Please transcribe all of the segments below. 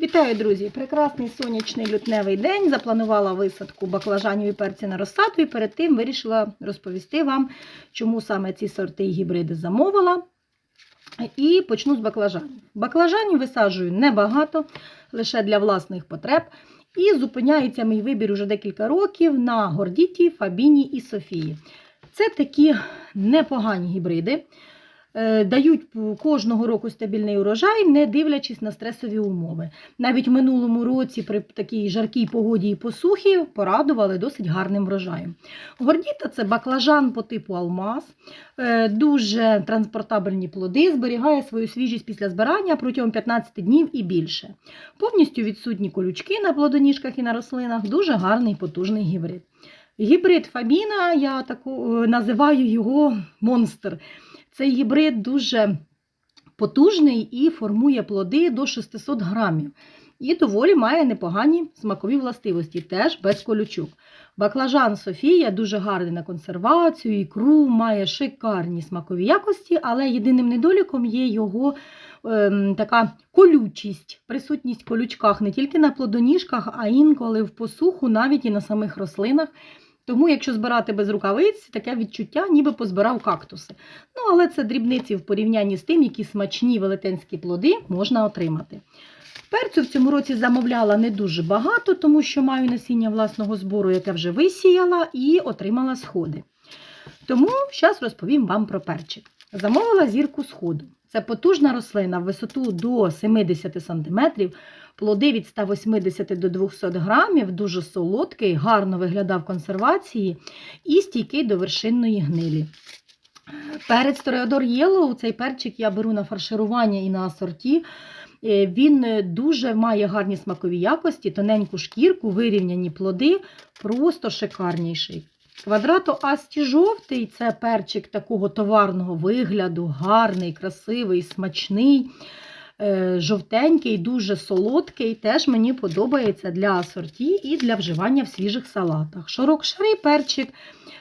Вітаю, друзі! Прекрасний сонячний лютневий день. Запланувала висадку баклажанів і перця на розсаду, і перед тим вирішила розповісти вам, чому саме ці сорти і гібриди замовила. І почну з баклажанів. Баклажанів висаджую небагато, лише для власних потреб. І зупиняється мій вибір уже декілька років на гордіті, Фабіні і Софії. Це такі непогані гібриди. Е, Дають кожного року стабільний урожай, не дивлячись на стресові умови. Навіть в минулому році при такій жаркій погоді і посухі порадували досить гарним врожаєм. Гордіта це баклажан по типу алмаз, е, дуже транспортабельні плоди, зберігає свою свіжість після збирання протягом 15 днів і більше. Повністю відсутні колючки на плодоніжках і на рослинах, дуже гарний потужний гібрид. Гібрид Фабіна, я таку, е, називаю його монстр. Цей гібрид дуже потужний і формує плоди до 600 грамів. І доволі має непогані смакові властивості, теж без колючок. Баклажан Софія дуже гарний на консервацію, ікру, має шикарні смакові якості, але єдиним недоліком є його ем, така колючість, присутність в колючках не тільки на плодоніжках, а інколи в посуху, навіть і на самих рослинах. Тому, якщо збирати без рукавиць, таке відчуття, ніби позбирав кактуси. Ну, але це дрібниці в порівнянні з тим, які смачні велетенські плоди можна отримати. Перцю в цьому році замовляла не дуже багато, тому що маю насіння власного збору, яке вже висіяла, і отримала сходи. Тому зараз розповім вам про перчик. Замовила зірку сходу. Це потужна рослина в висоту до 70 см, плоди від 180 до 200 грамів, дуже солодкий, гарно виглядав консервації і стійкий до вершинної гнилі. Перець Тореодор Єлоу, цей перчик я беру на фарширування і на асорті. Е, Він дуже має гарні смакові якості, тоненьку шкірку, вирівняні плоди, просто шикарніший. Квадрато Асті жовтий це перчик такого товарного вигляду, гарний, красивий, смачний, е, жовтенький, дуже солодкий. Теж мені подобається для асорті і для вживання в свіжих салатах. Широкшарий перчик.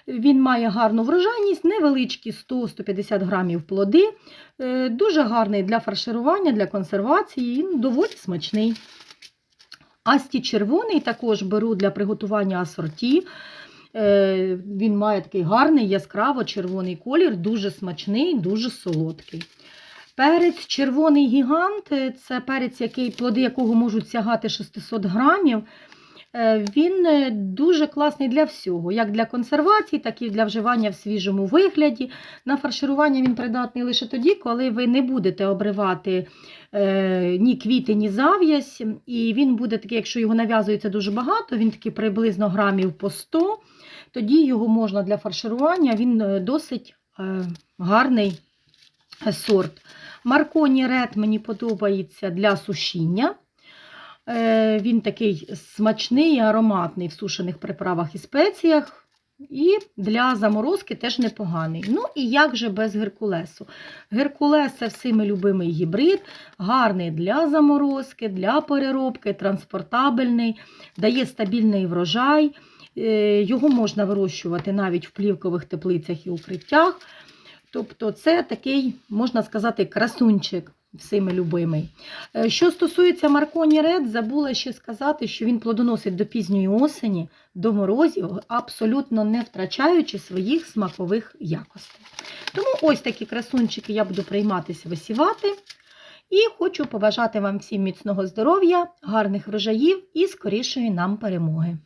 Він має гарну врожайність, невеличкі 100-150 грамів плоди. Е, Дуже гарний для фарширування, для консервації, доволі смачний. Асті червоний також беру для приготування асорті. Е, Він має такий гарний яскраво-червоний колір, дуже смачний, дуже солодкий. Перець червоний гігант е, це перець, який, плоди якого можуть сягати 600 грамів. Е, Він е, дуже класний для всього, як для консервації, так і для вживання в свіжому вигляді. На фарширування він придатний лише тоді, коли ви не будете обривати ні квіти, ні зав'язь. І він буде такий, якщо його нав'язується дуже багато, він такий приблизно грамів по 100, тоді його можна для фарширування, він досить гарний сорт. Марконі Ред мені подобається для сушіння. Е, Він такий смачний і ароматний в сушених приправах і спеціях. І для заморозки теж непоганий. Ну і як же без геркулесу? Геркулес це всіми любимий гібрид, гарний для заморозки, для переробки, транспортабельний, дає стабільний врожай. Е, Його можна вирощувати навіть в плівкових теплицях і укриттях. Тобто, це такий, можна сказати, красунчик всіми любимий. Е, Що стосується Марконі Ред, забула ще сказати, що він плодоносить до пізньої осені, до морозів, абсолютно не втрачаючи своїх смакових якостей. Тому ось такі красунчики я буду прийматися висівати. І хочу побажати вам всім міцного здоров'я, гарних врожаїв і скорішої нам перемоги.